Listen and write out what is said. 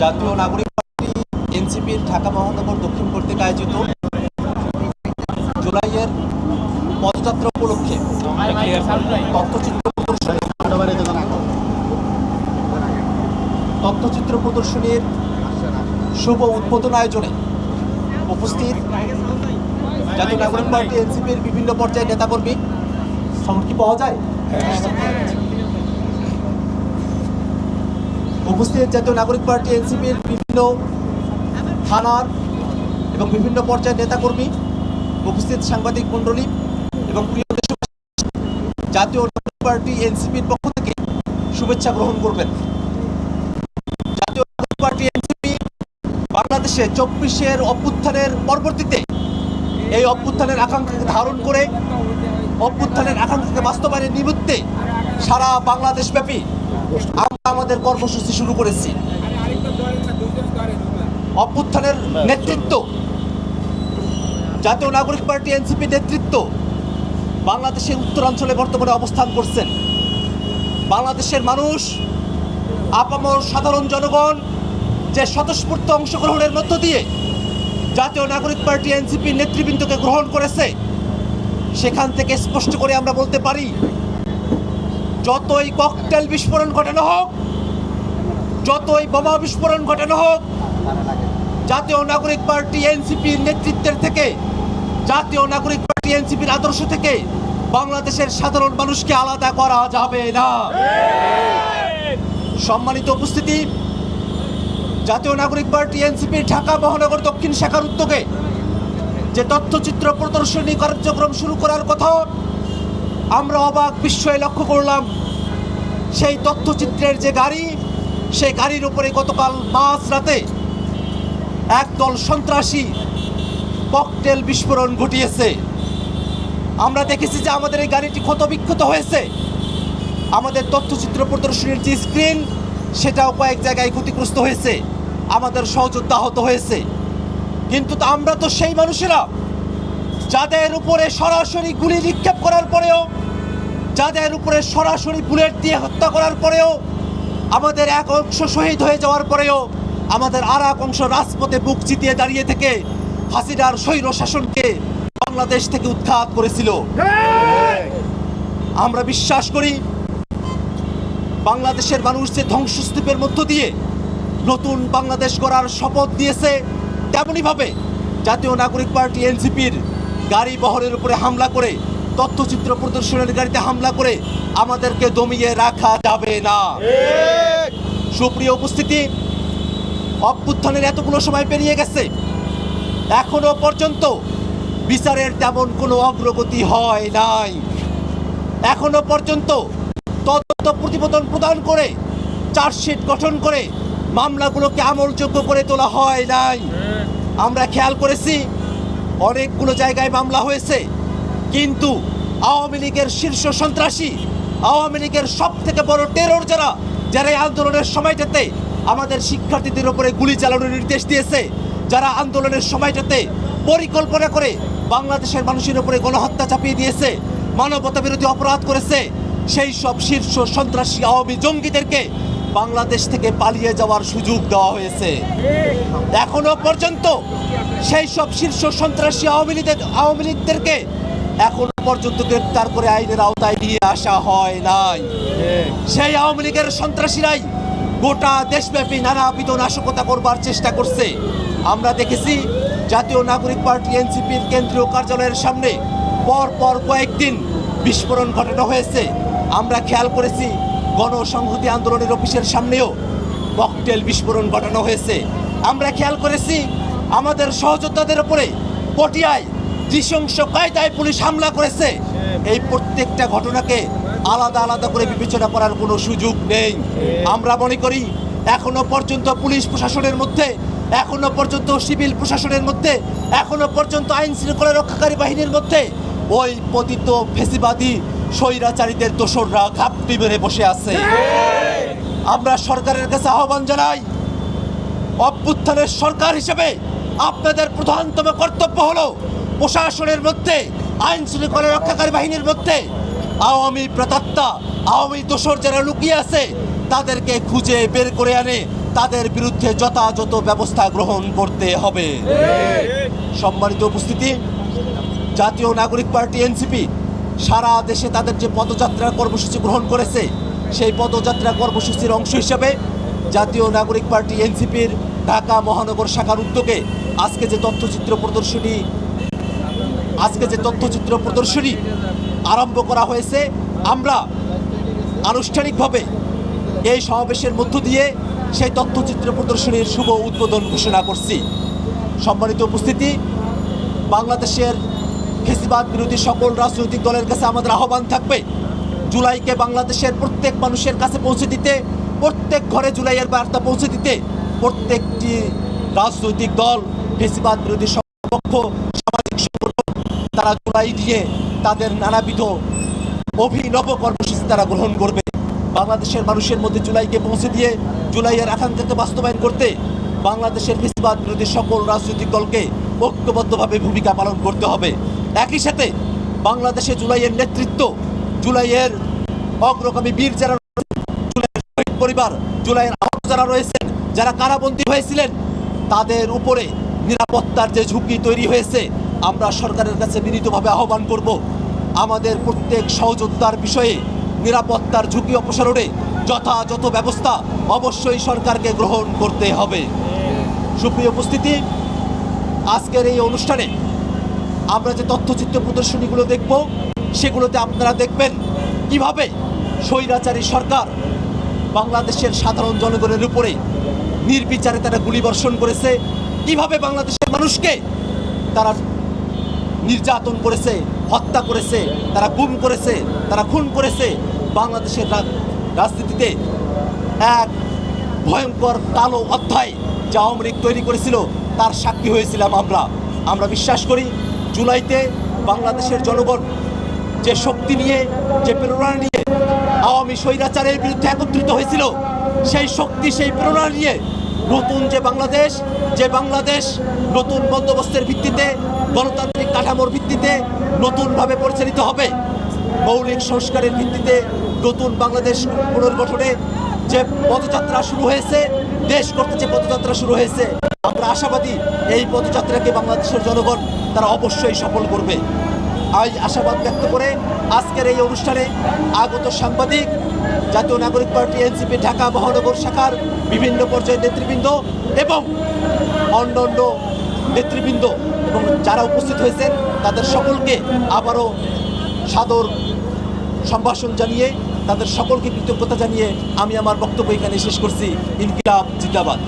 জাতীয় নাগরিক পার্টি এনসিপির ঢাকা মহানগর দক্ষিণ কর্তৃক আয়োজিত জুলাইয়ের পদযাত্রা উপলক্ষে তথ্যচিত্র তথ্যচিত্র প্রদর্শনীর শুভ উদ্বোধন আয়োজনে উপস্থিত জাতীয় নাগরিক পার্টি এনসিপির বিভিন্ন পর্যায়ের নেতাকর্মী। কি পাওয়া যায়? উপস্থিত জাতীয় নাগরিক পার্টি, এনসিপির বিভিন্ন থানার এবং বিভিন্ন পর্যায়ের নেতাকর্মী, উপস্থিত সাংবাদিক মণ্ডলী এবং প্রিয় জাতীয় নাগরিক পার্টি, এনসিপির পক্ষ থেকে শুভেচ্ছা গ্রহণ করবেন। জাতীয় নাগরিক পার্টি, এনসিপি বাংলাদেশে চব্বিশের অভ্যুত্থানের পরবর্তীতে এই অভ্যুত্থানের আকাঙ্ক্ষাকে ধারণ করে, অভ্যুত্থানের আকাঙ্ক্ষাকে বাস্তবায়নের নিমিত্তে সারা বাংলাদেশ ব্যাপী আমরা আমাদের কর্মসূচি শুরু করেছি। অভ্যুত্থানের নেতৃত্ব, জাতীয় নাগরিক পার্টি এনসিপি নেতৃত্ব বাংলাদেশের উত্তরাঞ্চলে বর্তমানে অবস্থান করছেন। বাংলাদেশের মানুষ, আপামর সাধারণ জনগণ যে স্বতঃস্ফূর্ত অংশগ্রহণের মধ্য দিয়ে জাতীয় নাগরিক পার্টি এনসিপি নেতৃবৃন্দকে গ্রহণ করেছে, সেখান থেকে স্পষ্ট করে আমরা বলতে পারি যতই ককটেল বিস্ফোরণ ঘটানো হোক, যতই বোমা বিস্ফোরণ ঘটানো হোক, জাতীয় নাগরিক পার্টি এনসিপির নেতৃত্বের থেকে, জাতীয় নাগরিক পার্টি এনসিপির আদর্শ থেকে বাংলাদেশের সাধারণ মানুষকে আলাদা করা যাবে না। সম্মানিত উপস্থিতি, জাতীয় নাগরিক পার্টি এনসিপি ঢাকা মহানগর দক্ষিণ শাখার উদ্যোগে যে তথ্যচিত্র প্রদর্শনী কার্যক্রম শুরু করার কথা আমরা অবাক বিস্ময়ে লক্ষ্য করলাম, সেই তথ্যচিত্রের যে গাড়ি, সেই গাড়ির উপরে গতকাল মাঝ রাতে একদল সন্ত্রাসী ককটেল বিস্ফোরণ ঘটিয়েছে। আমরা দেখেছি যে আমাদের এই গাড়িটি ক্ষতবিক্ষত হয়েছে। আমাদের তথ্যচিত্র প্রদর্শনীর যে স্ক্রিন, সেটাও কয়েক জায়গায় ক্ষতিগ্রস্ত হয়েছে। আমাদের সহযোদ্ধা আহত হয়েছে। কিন্তু আমরা তো সেই মানুষেরা যাদের উপরে সরাসরি গুলি নিক্ষেপ করার পরেও, যাদের উপরে সরাসরি বুলেট দিয়ে হত্যা করার পরেও, আমাদের এক অংশ শহীদ হয়ে যাওয়ার পরেও, আমাদের আর এক অংশ রাজপথে বুক চিতিয়ে দাঁড়িয়ে থেকে হাসিনার স্বৈর শাসনকে বাংলাদেশ থেকে উৎখাত করেছিল। আমরা বিশ্বাস করি, বাংলাদেশের মানুষ যে ধ্বংসস্তূপের মধ্য দিয়ে নতুন বাংলাদেশ গড়ার শপথ দিয়েছে তেমনইভাবে জাতীয় নাগরিক পার্টি এনসিপির গাড়ি বহরের উপরে হামলা করে তথ্যচিত্র প্রদর্শনের গাড়িতে হামলা করে আমাদেরকে দমিয়ে রাখা যাবে না। সুপ্রিয় উপস্থিতি অভ্যুত্থানের এতগুলো সময় পেরিয়ে গেছে। এখনও পর্যন্ত বিচারের তেমন কোনো অগ্রগতি হয় নাই। এখনও পর্যন্ত তদন্ত প্রতিবেদন প্রদান করে চার্জশিট গঠন করে মামলাগুলোকে আমলযোগ্য করে তোলা হয় নাই। আমরা খেয়াল করেছি অনেকগুলো জায়গায় মামলা হয়েছে। কিন্তু আওয়ামী লীগের শীর্ষ সন্ত্রাসী, আওয়ামী লীগের সব থেকে বড় টেরর যারা যারা আন্দোলনের সময়টাতে আমাদের শিক্ষার্থীদের উপরে গুলি চালানোর নির্দেশ দিয়েছে, যারা আন্দোলনের সময়টাতে পরিকল্পনা করে বাংলাদেশের মানুষের উপরে গণহত্যা চাপিয়ে দিয়েছে মানবতা বিরোধী অপরাধ করেছে, সেই সব শীর্ষ সন্ত্রাসী আওয়ামী জঙ্গিদেরকে বাংলাদেশ থেকে পালিয়ে যাওয়ার সুযোগ দেওয়া হয়েছে। এখনও পর্যন্ত সেই সব শীর্ষ সন্ত্রাসী আওয়ামী লীগের আওয়ামী লীগদেরকে এখনও পর্যন্ত গ্রেপ্তার করে আইনের আওতায় নিয়ে আসা হয় নাই। সেই আওয়ামী লীগের সন্ত্রাসীরাই গোটা দেশব্যাপী নানাবিধ নাশকতা করবার চেষ্টা করছে। আমরা দেখেছি জাতীয় নাগরিক পার্টি, এনসিপির কেন্দ্রীয় কার্যালয়ের সামনে পর পর কয়েকদিন বিস্ফোরণ ঘটানো হয়েছে। আমরা খেয়াল করেছি গণসংহতি আন্দোলনের অফিসের সামনেও ককটেল বিস্ফোরণ ঘটানো হয়েছে। আমরা খেয়াল করেছি, আমাদের সহযোদ্ধাদের উপরে পটিয়ায় নৃশংস কায়দায় পুলিশ হামলা করেছে। এই প্রত্যেকটা ঘটনাকে আলাদা আলাদা করে বিবেচনা করার কোনো সুযোগ নেই। আমরা মনে করি, এখনও পর্যন্ত পুলিশ প্রশাসনের মধ্যে, এখনও পর্যন্ত সিভিল প্রশাসনের মধ্যে, এখনও পর্যন্ত আইন শৃঙ্খলা রক্ষাকারী বাহিনীর মধ্যে ওই পতিত ফেসিবাদী স্বৈরাচারীদের দোসররা ঘাপটি মেরে বসে আছে। আমরা সরকারের কাছে আহ্বান জানাই অভ্যুত্থানের সরকার হিসেবে আপনাদের প্রধানতম কর্তব্য হলো প্রশাসনের মধ্যে আইন শৃঙ্খলা রক্ষাকারী বাহিনীর মধ্যে আওয়ামী প্রেতাত্মা আওয়ামী দোষর যারা লুকিয়ে আছে তাদেরকে খুঁজে বের করে আনে। তাদের বিরুদ্ধে যথাযথ ব্যবস্থা গ্রহণ করতে হবে। সম্মানিত উপস্থিতি জাতীয় নাগরিক পার্টি এনসিপি সারা দেশে তাদের যে পদযাত্রা কর্মসূচি গ্রহণ করেছে, সেই পদযাত্রা কর্মসূচির অংশ হিসাবে জাতীয় নাগরিক পার্টি এনসিপির ঢাকা মহানগর শাখার উদ্যোগে আজকে যে তথ্যচিত্র প্রদর্শনী, আজকে যে তথ্যচিত্র প্রদর্শনী আরম্ভ করা হয়েছে, আমরা আনুষ্ঠানিকভাবে এই সমাবেশের মধ্য দিয়ে সেই তথ্যচিত্র প্রদর্শনীর শুভ উদ্বোধন ঘোষণা করছি। সম্মানিত উপস্থিতি, বাংলাদেশের ফেসিবাদ বিরোধী সকল রাজনৈতিক দলের কাছে আমাদের আহ্বান থাকবে। জুলাইকে বাংলাদেশের প্রত্যেক মানুষের কাছে পৌঁছে দিতে, প্রত্যেক ঘরে জুলাইয়ের বার্তা পৌঁছে দিতে প্রত্যেকটি রাজনৈতিক দল ফেসিবাদ বিরোধী পক্ষ, সামাজিক সংগঠন, তারা জুলাই দিয়ে তাদের নানাবিধ অভিনব কর্মসূচি তারা গ্রহণ করবে। বাংলাদেশের মানুষের মধ্যে জুলাইকে পৌঁছে দিয়ে জুলাইয়ের আকাঙ্ক্ষাকে বাস্তবায়ন করতে বাংলাদেশের ফেসিবাদ বিরোধী সকল রাজনৈতিক দলকে ঐক্যবদ্ধভাবে ভূমিকা পালন করতে হবে। একই সাথে বাংলাদেশে জুলাইয়ের নেতৃত্ব, জুলাইয়ের অগ্রগামী বীর যারা জুলাইয়ের পরিবার, জুলাইয়ের আহত যারা রয়েছেন যারা কারাবন্দী হয়েছিলেন, তাদের উপরে নিরাপত্তার যে ঝুঁকি তৈরি হয়েছে, আমরা সরকারের কাছে বিনীতভাবে আহ্বান করব। আমাদের প্রত্যেক সহযোদ্ধার বিষয়ে নিরাপত্তার ঝুঁকি অপসারণে যথাযথ ব্যবস্থা অবশ্যই সরকারকে গ্রহণ করতে হবে। সুপ্রিয় উপস্থিতি, আজকের এই অনুষ্ঠানে আমরা যে তথ্যচিত্র প্রদর্শনীগুলো দেখব, সেগুলোতে আপনারা দেখবেন কীভাবে স্বৈরাচারী সরকার বাংলাদেশের সাধারণ জনগণের উপরে নির্বিচারে তারা গুলিবর্ষণ করেছে, কীভাবে বাংলাদেশের মানুষকে তারা নির্যাতন করেছে, হত্যা করেছে, তারা গুম করেছে, তারা খুন করেছে, বাংলাদেশের রাজনীতিতে এক ভয়ঙ্কর কালো অধ্যায় যা আওয়ামী লীগ তৈরি করেছিল, তার সাক্ষী হয়েছিলাম আমরা। আমরা বিশ্বাস করি জুলাইতে বাংলাদেশের জনগণ যে শক্তি নিয়ে, যে প্রেরণা নিয়ে আওয়ামী স্বৈরাচারের বিরুদ্ধে একত্রিত হয়েছিল, সেই শক্তি, সেই প্রেরণা নিয়ে নতুন যে বাংলাদেশ যে বাংলাদেশ নতুন বন্দোবস্তের ভিত্তিতে, গণতান্ত্রিক কাঠামোর ভিত্তিতে নতুনভাবে পরিচালিত হবে। মৌলিক সংস্কারের ভিত্তিতে নতুন বাংলাদেশ পুনর্গঠনে যে পদযাত্রা শুরু হয়েছে, দেশ করতে যে পদযাত্রা শুরু হয়েছে আমরা আশাবাদী এই পদযাত্রাকে বাংলাদেশের জনগণ তারা অবশ্যই সফল করবে। আজ আশাবাদ ব্যক্ত করে আজকের এই অনুষ্ঠানে আগত সাংবাদিক, জাতীয় নাগরিক পার্টি, এনসিপি, ঢাকা মহানগর শাখার বিভিন্ন পর্যায়ের নেতৃবৃন্দ এবং অন্য অন্য নেতৃবৃন্দ এবং যারা উপস্থিত হয়েছেন, তাদের সকলকে আবারও সাদর সম্ভাষণ জানিয়ে, তাদের সকলকে কৃতজ্ঞতা জানিয়ে আমি আমার বক্তব্য এখানে শেষ করছি। ইনকিলাব জিন্দাবাদ।